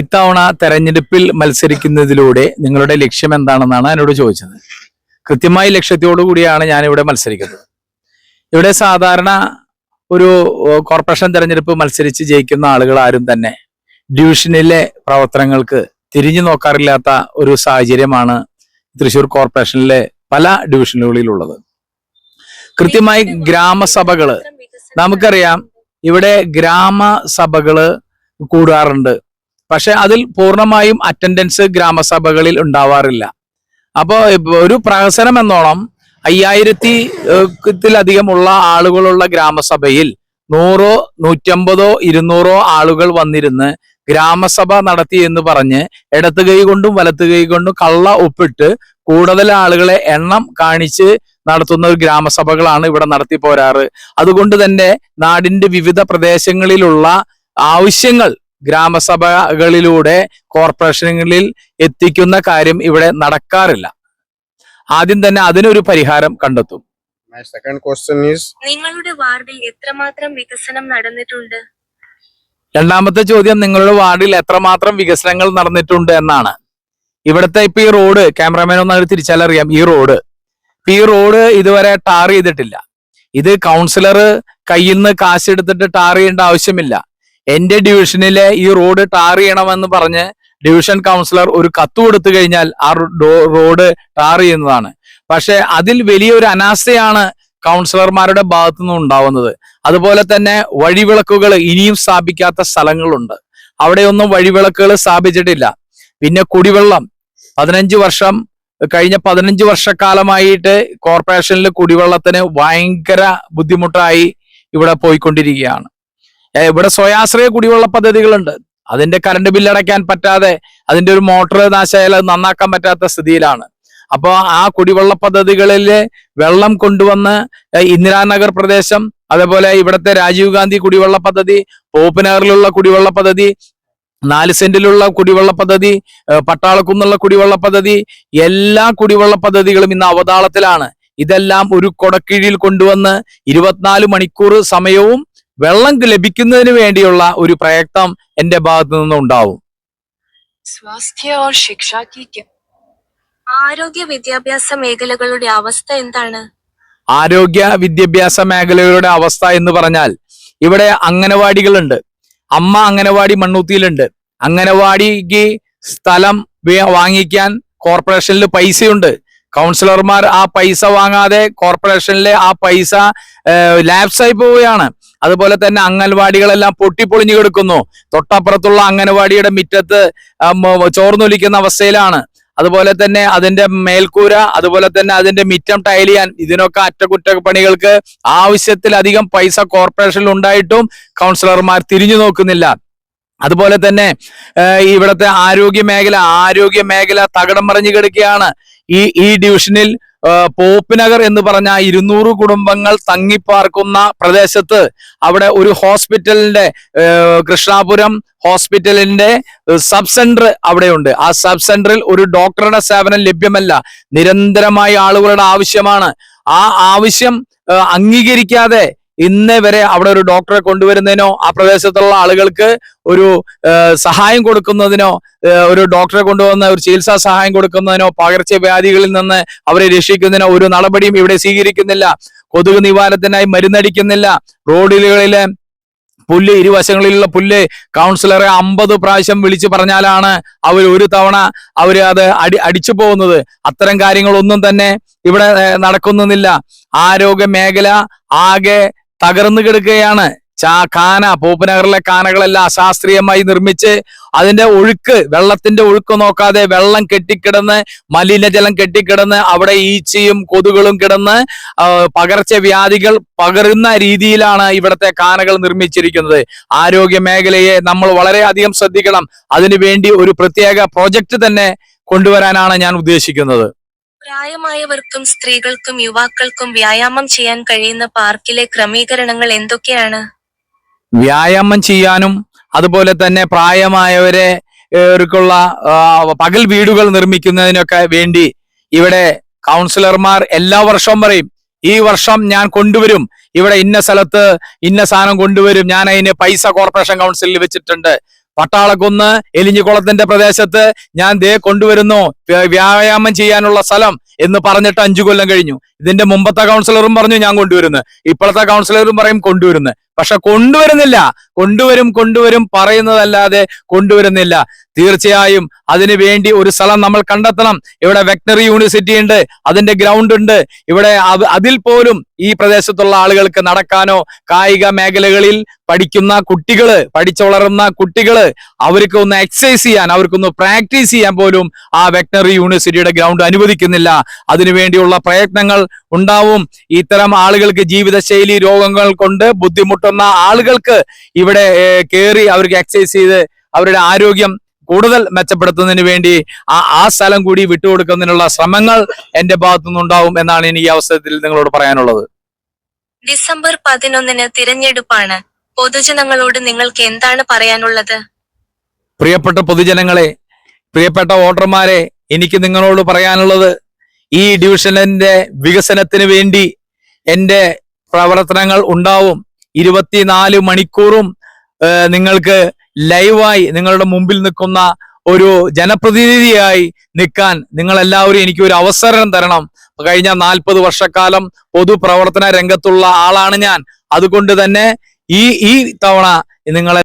ഇത്തവണ തെരഞ്ഞെടുപ്പിൽ മത്സരിക്കുന്നതിലൂടെ നിങ്ങളുടെ ലക്ഷ്യം എന്താണെന്നാണ് എന്നോട് ചോദിച്ചത്. കൃത്യമായി ഞാൻ ഇവിടെ മത്സരിക്കുന്നത്. ഇവിടെ സാധാരണ ഒരു കോർപ്പറേഷൻ തെരഞ്ഞെടുപ്പ് മത്സരിച്ച് ജയിക്കുന്ന ആളുകൾ ആരും തന്നെ ഡിവിഷനിലെ പ്രവർത്തനങ്ങൾക്ക് തിരിഞ്ഞു നോക്കാറില്ലാത്ത ഒരു സാഹചര്യമാണ് തൃശൂർ കോർപ്പറേഷനിലെ പല ഡിവിഷനുകളിലുള്ളത് കൃത്യമായി ഗ്രാമസഭകൾ നമുക്കറിയാം ഇവിടെ ഗ്രാമസഭകൾ കൂടാറുണ്ട്. പക്ഷെ അതിൽ പൂർണമായും അറ്റൻഡൻസ് ഗ്രാമസഭകളിൽ ഉണ്ടാവാറില്ല. അപ്പോൾ ഒരു പ്രഹസനം എന്നോണം അയ്യായിരത്തി ത്തിലധികമുള്ള ആളുകളുള്ള ഗ്രാമസഭയിൽ നൂറോ നൂറ്റമ്പതോ ഇരുന്നൂറോ ആളുകൾ വന്നിരുന്ന് ഗ്രാമസഭ നടത്തി എന്ന് പറഞ്ഞ് ഇടത്ത് കൈ കൊണ്ടും വലത്ത് കൈ കൊണ്ടും കള്ള ഒപ്പിട്ട് കൂടുതൽ ആളുകളെ എണ്ണം കാണിച്ച് നടത്തുന്ന ഒരു ഗ്രാമസഭകളാണ് ഇവിടെ നടത്തി പോരാറ്. അതുകൊണ്ട് തന്നെ നാടിന്റെ വിവിധ പ്രദേശങ്ങളിലുള്ള ആവശ്യങ്ങൾ ഗ്രാമസഭകളിലൂടെ കോർപ്പറേഷനുകളിൽ എത്തിക്കുന്ന കാര്യം ഇവിടെ നടക്കാറില്ല. ആദ്യം തന്നെ അതിനൊരു പരിഹാരം കണ്ടെത്തും. നിങ്ങളുടെ വാർഡിൽ എത്രമാത്രം വികസനം നടന്നിട്ടുണ്ട്? രണ്ടാമത്തെ ചോദ്യം നിങ്ങളുടെ വാർഡിൽ എത്രമാത്രം വികസനങ്ങൾ നടന്നിട്ടുണ്ട് എന്നാണ്. ഇവിടുത്തെ ഇപ്പൊ ഈ റോഡ് ക്യാമറമാൻ ഒന്ന് അത് തിരിച്ചാലറിയാം ഈ റോഡ്. ഇപ്പൊ ഈ റോഡ് ഇതുവരെ ടാർ ചെയ്തിട്ടില്ല. ഇത് കൗൺസിലർ കയ്യിൽ നിന്ന് കാശ് എടുത്തിട്ട് ടാർ ചെയ്യേണ്ട ആവശ്യമില്ല. എന്റെ ഡിവിഷനിലെ ഈ റോഡ് ടാർ ചെയ്യണമെന്ന് പറഞ്ഞ് ഡിവിഷൻ കൗൺസിലർ ഒരു കത്ത് കൊടുത്തു കഴിഞ്ഞാൽ ആ റോഡ് ടാർ ചെയ്യുന്നതാണ്. പക്ഷെ അതിൽ വലിയൊരു അനാസ്ഥയാണ് കൗൺസിലർമാരുടെ ഭാഗത്തു നിന്നും ഉണ്ടാവുന്നത്. അതുപോലെ തന്നെ വഴിവിളക്കുകൾ ഇനിയും സ്ഥാപിക്കാത്ത സ്ഥലങ്ങളുണ്ട്. അവിടെയൊന്നും വഴിവിളക്കുകൾ സ്ഥാപിച്ചിട്ടില്ല. പിന്നെ കുടിവെള്ളം. പതിനഞ്ച് വർഷം കഴിഞ്ഞ പതിനഞ്ച് വർഷക്കാലമായിട്ട് കോർപ്പറേഷനിൽ കുടിവെള്ളത്തിന് ഭയങ്കര ബുദ്ധിമുട്ടായി ഇവിടെ പോയിക്കൊണ്ടിരിക്കുകയാണ്. ഇവിടെ സ്വയാശ്രയ കുടിവെള്ള പദ്ധതികളുണ്ട്. അതിന്റെ കറണ്ട് ബില്ല് അടയ്ക്കാൻ പറ്റാതെ അതിന്റെ ഒരു മോട്ടർ നാശമായാൽ നന്നാക്കാൻ പറ്റാത്ത സ്ഥിതിയിലാണ്. അപ്പോൾ ആ കുടിവെള്ള പദ്ധതികളിൽ വെള്ളം കൊണ്ടുവന്ന് ഇന്ദിരാനഗർ പ്രദേശം അതേപോലെ ഇവിടുത്തെ രാജീവ് ഗാന്ധി കുടിവെള്ള പദ്ധതി പോപ്പനഗറിലുള്ള കുടിവെള്ള പദ്ധതി നാല് സെന്റിലുള്ള കുടിവെള്ള പദ്ധതി പട്ടാളക്കുന്നുള്ള കുടിവെള്ള പദ്ധതി എല്ലാ കുടിവെള്ള പദ്ധതികളും ഇന്ന് അവതാളത്തിലാണ്. ഇതെല്ലാം ഒരു കൊടക്കീഴിൽ കൊണ്ടുവന്ന് ഇരുപത്തിനാല് മണിക്കൂർ സമയവും വെള്ളം ലഭിക്കുന്നതിന് വേണ്ടിയുള്ള ഒരു പ്രയത്നം എന്റെ ഭാഗത്ത് നിന്നും ഉണ്ടാവും. സ്വാസ്ഥ്യ ഓർ ആരോഗ്യ വിദ്യാഭ്യാസ മേഖലകളുടെ അവസ്ഥ എന്താണ്? ആരോഗ്യ വിദ്യാഭ്യാസ മേഖലകളുടെ അവസ്ഥ എന്ന് പറഞ്ഞാൽ ഇവിടെ അംഗനവാടികളുണ്ട്. അമ്മ അംഗനവാടി മണ്ണൂത്തിയിലുണ്ട്. അംഗനവാടിക്ക് സ്ഥലം വാങ്ങിക്കാൻ കോർപ്പറേഷനിൽ പൈസയുണ്ട്. കൗൺസിലർമാർ ആ പൈസ വാങ്ങാതെ കോർപ്പറേഷനിലെ ആ പൈസ ലാപ്സായി പോവുകയാണ്. അതുപോലെ തന്നെ അംഗൻവാടികളെല്ലാം പൊട്ടിപ്പൊളിഞ്ഞു കിടക്കുന്നു. തൊട്ടപ്പുറത്തുള്ള അംഗൻവാടിയുടെ മുറ്റത്ത് ചോർന്നൊലിക്കുന്ന അവസ്ഥയിലാണ്. അതുപോലെ തന്നെ അതിന്റെ മേൽക്കൂര അതുപോലെ തന്നെ അതിന്റെ മിറ്റം ടൈൽ ചെയ്യാൻ ഇതിനൊക്കെ അറ്റകുറ്റപ്പണികൾക്ക് ആവശ്യത്തിലധികം പൈസ കോർപ്പറേഷനിൽ ഉണ്ടായിട്ടും കൗൺസിലർമാർ തിരിഞ്ഞു നോക്കുന്നില്ല. അതുപോലെ തന്നെ ഇവിടുത്തെ ആരോഗ്യ മേഖല ആരോഗ്യ മേഖല തകിടം മറിഞ്ഞു കിടക്കുകയാണ്. ഈ ഈ ഡിവിഷനിൽ പോപ്പിനഗർ എന്ന് പറഞ്ഞ ഇരുന്നൂറ് കുടുംബങ്ങൾ തങ്ങിപ്പാർക്കുന്ന പ്രദേശത്ത് അവിടെ ഒരു ഹോസ്പിറ്റലിന്റെ കൃഷ്ണാപുരം ഹോസ്പിറ്റലിന്റെ സബ് സെന്റർ അവിടെയുണ്ട്. ആ സബ് സെന്ററിൽ ഒരു ഡോക്ടറുടെ സേവനം ലഭ്യമല്ല. നിരന്തരമായി ആളുകളുടെ ആവശ്യമാണ്. ആ ആവശ്യം അംഗീകരിക്കാതെ ഇന്ന് വരെ അവിടെ ഒരു ഡോക്ടറെ കൊണ്ടുവരുന്നതിനോ ആ പ്രദേശത്തുള്ള ആളുകൾക്ക് ഒരു സഹായം കൊടുക്കുന്നതിനോ ഒരു ഡോക്ടറെ കൊണ്ടുവന്ന ഒരു ചികിത്സാ സഹായം കൊടുക്കുന്നതിനോ പകർച്ചവ്യാധികളിൽ നിന്ന് അവരെ രക്ഷിക്കുന്നതിനോ ഒരു നടപടിയും ഇവിടെ സ്വീകരിക്കുന്നില്ല. കൊതുക് നിവാരണത്തിനായി മരുന്നടിക്കുന്നില്ല. റോഡുകളിലെ പുല്ല് ഇരുവശങ്ങളിലുള്ള പുല്ല് കൗൺസിലറെ അമ്പത് പ്രാവശ്യം വിളിച്ചു പറഞ്ഞാലാണ് അവർ ഒരു തവണ അവർ അത് അടി അടിച്ചു പോകുന്നത്. അത്തരം കാര്യങ്ങളൊന്നും തന്നെ ഇവിടെ നടക്കുന്നില്ല ആരോഗ്യ മേഖല ആകെ തകർന്നു കിടക്കുകയാണ്. ചാ കാന പോപ്പനഗറിലെ കാനകളെല്ലാം അശാസ്ത്രീയമായി നിർമ്മിച്ച് അതിന്റെ ഒഴുക്ക് വെള്ളത്തിന്റെ ഒഴുക്ക് നോക്കാതെ വെള്ളം കെട്ടിക്കിടന്ന് മലിനജലം കെട്ടിക്കിടന്ന് അവിടെ ഈച്ചയും കൊതുകളും കിടന്ന് പകർച്ച പകർച്ചവ്യാധികൾ പകരുന്ന രീതിയിലാണ് ഇവിടുത്തെ കാനകൾ നിർമ്മിച്ചിരിക്കുന്നത്. ആരോഗ്യ മേഖലയെ നമ്മൾ വളരെയധികം ശ്രദ്ധിക്കണം. അതിനുവേണ്ടി ഒരു പ്രത്യേക പ്രോജക്റ്റ് തന്നെ കൊണ്ടുവരാനാണ് ഞാൻ ഉദ്ദേശിക്കുന്നത്. പ്രായമായവർക്കും സ്ത്രീകൾക്കും യുവാക്കൾക്കും വ്യായാമം ചെയ്യാൻ കഴിയുന്ന പാർക്കിലെ ക്രമീകരണങ്ങൾ എന്തൊക്കെയാണ്? വ്യായാമം ചെയ്യാനും അതുപോലെ തന്നെ പ്രായമായവരെ ഏർക്കുള്ള ആ, പകൽ വീടുകൾ നിർമ്മിക്കുന്നതിനൊക്കെ വേണ്ടി ഇവിടെ കൗൺസിലർമാർ എല്ലാ വർഷവും പറയും ഈ വർഷം ഞാൻ കൊണ്ടുവരും. ഇവിടെ ഇന്ന സ്ഥലത്ത് ഇന്ന സാധനം കൊണ്ടുവരും. ഞാൻ അതിന് പൈസ കോർപ്പറേഷൻ കൗൺസിലിൽ വെച്ചിട്ടുണ്ട്. പട്ടാളക്കുന്ന് എലിഞ്ഞിക്കുളത്തിന്റെ പ്രദേശത്ത് ഞാൻ ദേ കൊണ്ടുവരുന്നു വ്യായാമം ചെയ്യാനുള്ള സ്ഥലം എന്ന് പറഞ്ഞിട്ട് അഞ്ചു കൊല്ലം കഴിഞ്ഞു. ഇതിന്റെ മുമ്പത്തെ കൗൺസിലറും പറഞ്ഞു ഞാൻ കൊണ്ടുവരുന്നു. ഇപ്പോഴത്തെ കൗൺസിലറും പറയും കൊണ്ടുവരുന്നു. പക്ഷെ കൊണ്ടുവരുന്നില്ല. കൊണ്ടുവരും കൊണ്ടുവരും പറയുന്നതല്ലാതെ കൊണ്ടുവരുന്നില്ല. തീർച്ചയായും അതിനു വേണ്ടി ഒരു സ്ഥലം നമ്മൾ കണ്ടെത്തണം. ഇവിടെ വെറ്റനറി യൂണിവേഴ്സിറ്റി ഉണ്ട് അതിന്റെ ഗ്രൗണ്ട് ഉണ്ട്. ഇവിടെ അതിൽ പോലും ഈ പ്രദേശത്തുള്ള ആളുകൾക്ക് നടക്കാനോ കായിക മേഖലകളിൽ പഠിക്കുന്ന കുട്ടികൾ പഠിച്ചു വളരുന്ന കുട്ടികൾ അവർക്ക് ഒന്ന് എക്സസൈസ് ചെയ്യാൻ അവർക്കൊന്ന് പ്രാക്ടീസ് ചെയ്യാൻ പോലും ആ വെറ്റനറി യൂണിവേഴ്സിറ്റിയുടെ ഗ്രൗണ്ട് അനുവദിക്കുന്നില്ല. അതിനുവേണ്ടിയുള്ള പ്രയത്നങ്ങൾ ഉണ്ടാവും. ഇത്തരം ആളുകൾക്ക് ജീവിതശൈലി രോഗങ്ങൾ കൊണ്ട് ബുദ്ധിമുട്ടുന്ന ആളുകൾക്ക് ഇവിടെ കയറി അവർക്ക് എക്സസൈസ് ചെയ്ത് അവരുടെ ആരോഗ്യം കൂടുതൽ മെച്ചപ്പെടുത്തുന്നതിന് വേണ്ടി ആ ആ സ്ഥലം കൂടി വിട്ടുകൊടുക്കുന്നതിനുള്ള ശ്രമങ്ങൾ എന്റെ ഭാഗത്തു നിന്നുണ്ടാവും എന്നാണ് എനിക്ക് ഈ അവസരത്തിൽ നിങ്ങളോട് പറയാനുള്ളത്. ഡിസംബർ പതിനൊന്നിന് തിരഞ്ഞെടുപ്പാണ്. പൊതുജനങ്ങളോട് നിങ്ങൾക്ക് എന്താണ് പറയാനുള്ളത്? പ്രിയപ്പെട്ട പൊതുജനങ്ങളെ പ്രിയപ്പെട്ട വോട്ടർമാരെ എനിക്ക് നിങ്ങളോട് പറയാനുള്ളത് ഈ ഡിവിഷനിന്റെ വികസനത്തിന് വേണ്ടി എന്റെ പ്രവർത്തനങ്ങൾ ഉണ്ടാവും. ഇരുപത്തിനാല് മണിക്കൂറും നിങ്ങൾക്ക് ലൈവായി നിങ്ങളുടെ മുമ്പിൽ നിൽക്കുന്ന ഒരു ജനപ്രതിനിധിയായി നിൽക്കാൻ നിങ്ങൾ എല്ലാവരും എനിക്ക് ഒരു അവസരം തരണം. കഴിഞ്ഞ നാൽപ്പത് വർഷക്കാലം പൊതുപ്രവർത്തന രംഗത്തുള്ള ആളാണ് ഞാൻ. അതുകൊണ്ട് തന്നെ ഈ ഈ തവണ നിങ്ങളെ